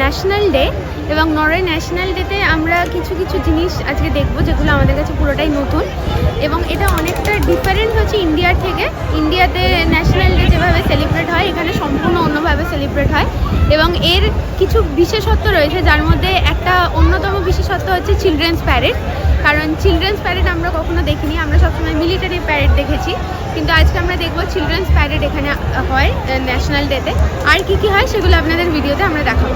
National day এবং Norway national ডেতে আমরা কিছু কিছু জিনিস আজকে দেখব যেগুলো আমাদের কাছে পুরোটাই নতুন এবং এটা অনেকটা ডিফারেন্ট হচ্ছে ইন্ডিয়ার থেকে। ইন্ডিয়াতে ন্যাশনাল ডে যেভাবে সেলিব্রেট হয়, এখানে সম্পূর্ণ সেলিব্রেট হয়। এবং এর কিছু বিশেষত্ব রয়েছে, যার মধ্যে একটা অন্যতম বিশেষত্ব হচ্ছে চিলড্রেন্স প্যারেড কারণ চিলড্রেন্স প্যারেড আমরা কখনো দেখিনি, আমরা সবসময় মিলিটারি প্যারেড দেখেছি। কিন্তু আজকে আমরা দেখব চিলড্রেন্স প্যারেড এখানে হয় ন্যাশনাল ডেতে আর কি কি হয় সেগুলো আপনাদের ভিডিওতে আমরা দেখাবো।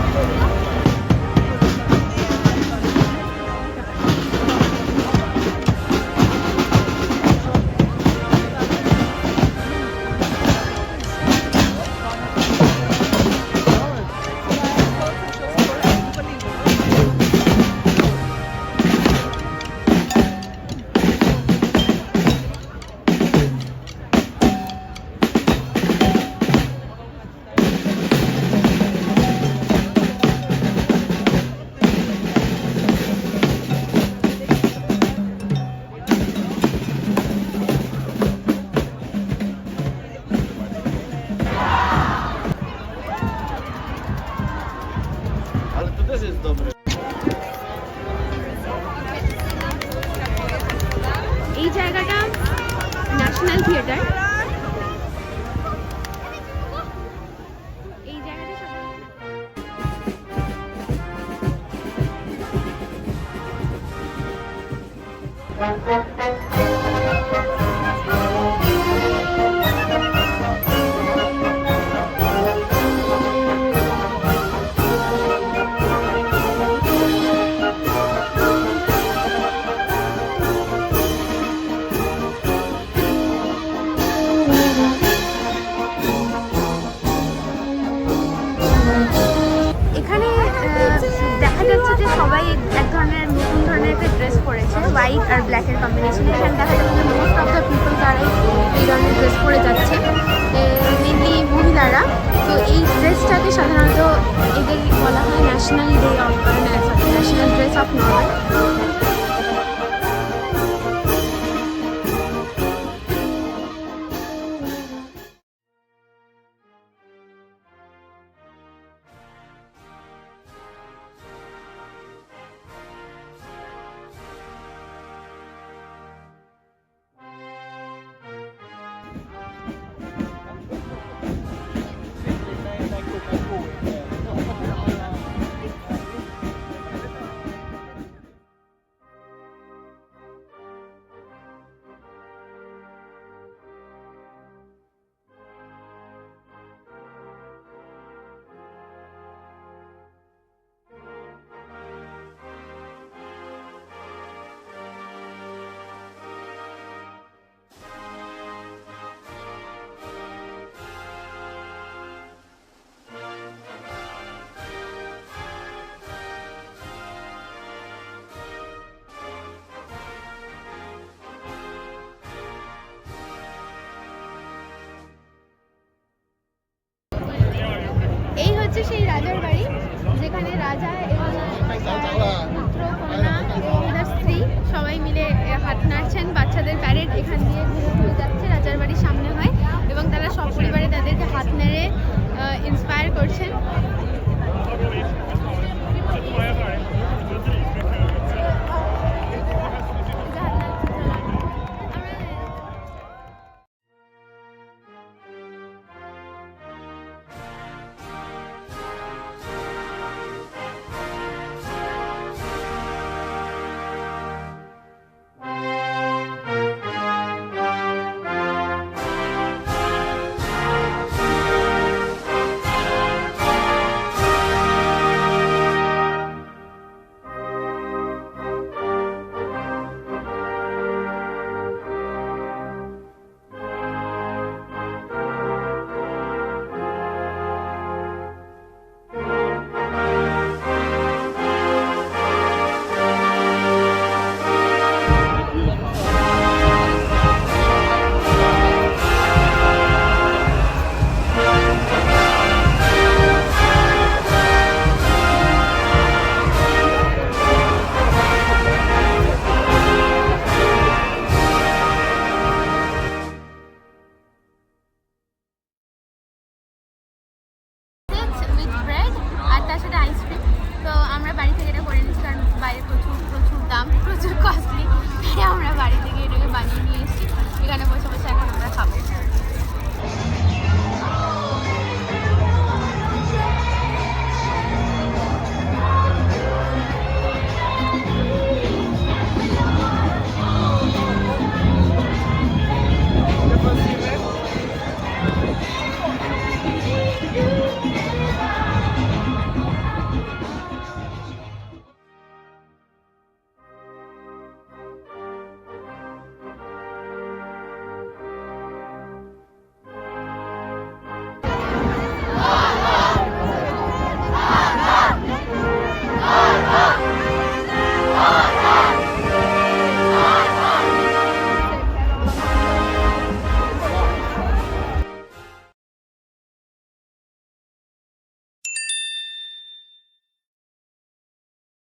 এই জায়গাটা ন্যাশনাল থিয়েটার Thank জায়গাটা হোয়াইট আর ব্ল্যাকের কম্বিনেশন এখানে দেখা যাচ্ছে মোস্ট অফ দ্য পিপল তারাই এই ধরনের ড্রেস পরে যাচ্ছে মেনলি মহিলারা। তো এই ড্রেসটাকে সাধারণত এদের বলা হয় national day of national dress of Norway সেই রাজার বাড়ি, যেখানে রাজা এবং পুত্র, কন্যা এবং তার স্ত্রী সবাই মিলে হাত নাড়ছেন। বাচ্চাদের প্যারেড এখান দিয়ে ঘুরে ঘুরে যাচ্ছে, রাজার বাড়ির সামনে হয় এবং তারা সপরিবারে তাদেরকে হাত নেড়ে ইন্সপায়ার করছেন।